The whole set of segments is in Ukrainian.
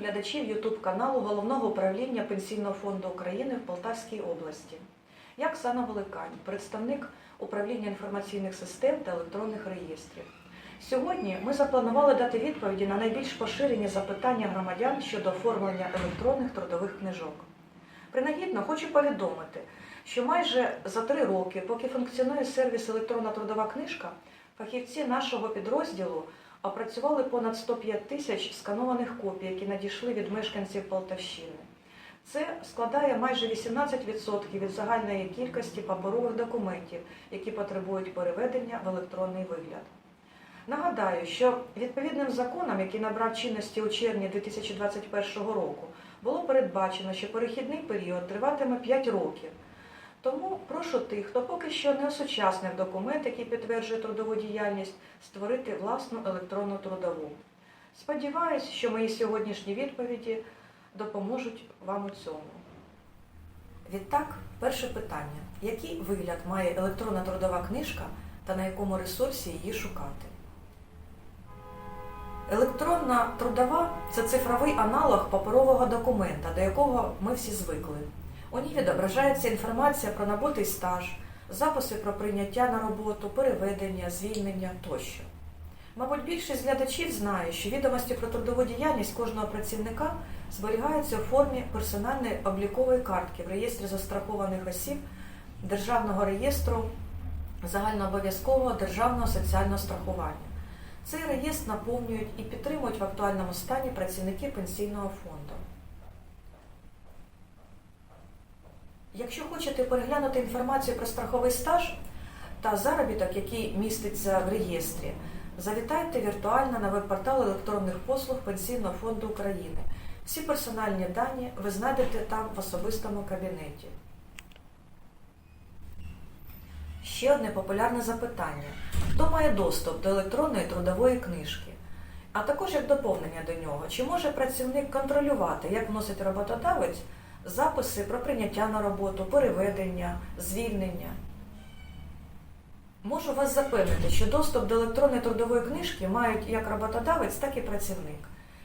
глядачів YouTube каналу Головного управління Пенсійного фонду України в Полтавській області. Я Оксана Великань, представник управління інформаційних систем та електронних реєстрів. Сьогодні ми запланували дати відповіді на найбільш поширені запитання громадян щодо оформлення електронних трудових книжок. Принагідно хочу повідомити, що майже за три роки, поки функціонує сервіс електронна трудова книжка, фахівці нашого підрозділу опрацювали понад 105 тисяч сканованих копій, які надійшли від мешканців Полтавщини. Це складає майже 18% від загальної кількості паперових документів, які потребують переведення в електронний вигляд. Нагадаю, що відповідним законом, який набрав чинності у червні 2021 року, було передбачено, що перехідний період триватиме 5 років. Тому прошу тих, хто поки що не осучаснив документ, який підтверджує трудову діяльність, створити власну електронну трудову. Сподіваюсь, що мої сьогоднішні відповіді допоможуть вам у цьому. Відтак, перше питання: який вигляд має електронна трудова книжка та на якому ресурсі її шукати? Електронна трудова це цифровий аналог паперового документа, до якого ми всі звикли. У ній відображається інформація про набутий стаж, записи про прийняття на роботу, переведення, звільнення тощо. Мабуть, більшість глядачів знає, що відомості про трудову діяльність кожного працівника зберігаються у формі персональної облікової картки в реєстрі застрахованих осіб Державного реєстру загальнообов'язкового державного соціального страхування. Цей реєстр наповнюють і підтримують в актуальному стані працівники пенсійного фонду. Якщо хочете переглянути інформацію про страховий стаж та заробіток, який міститься в реєстрі, завітайте віртуально на веб-портал електронних послуг Пенсійного фонду України. Всі персональні дані ви знайдете там в особистому кабінеті. Ще одне популярне запитання: хто має доступ до електронної трудової книжки? А також як доповнення до нього, чи може працівник контролювати, як вносить роботодавець записи про прийняття на роботу, переведення, звільнення? Можу вас запевнити, що доступ до електронної трудової книжки мають як роботодавець, так і працівник.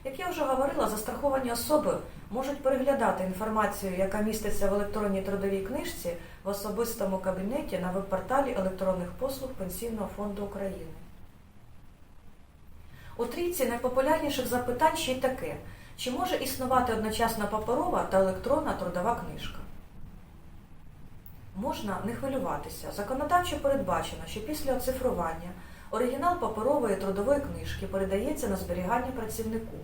Як я вже говорила, застраховані особи можуть переглядати інформацію, яка міститься в електронній трудовій книжці в особистому кабінеті на веб-порталі електронних послуг Пенсійного фонду України. У трійці найпопулярніших запитань ще й таке: чи може існувати одночасно паперова та електронна трудова книжка? Можна не хвилюватися. Законодавчо передбачено, що після оцифрування оригінал паперової трудової книжки передається на зберігання працівнику.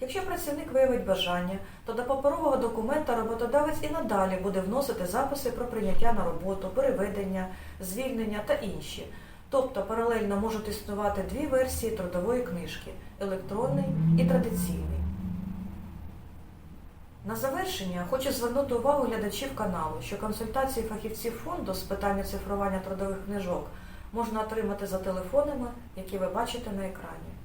Якщо працівник виявить бажання, то до паперового документа роботодавець і надалі буде вносити записи про прийняття на роботу, переведення, звільнення та інші. Тобто паралельно можуть існувати дві версії трудової книжки електронний і традиційний. На завершення хочу звернути увагу глядачів каналу, що консультації фахівців фонду з питання цифрування трудових книжок можна отримати за телефонами, які ви бачите на екрані.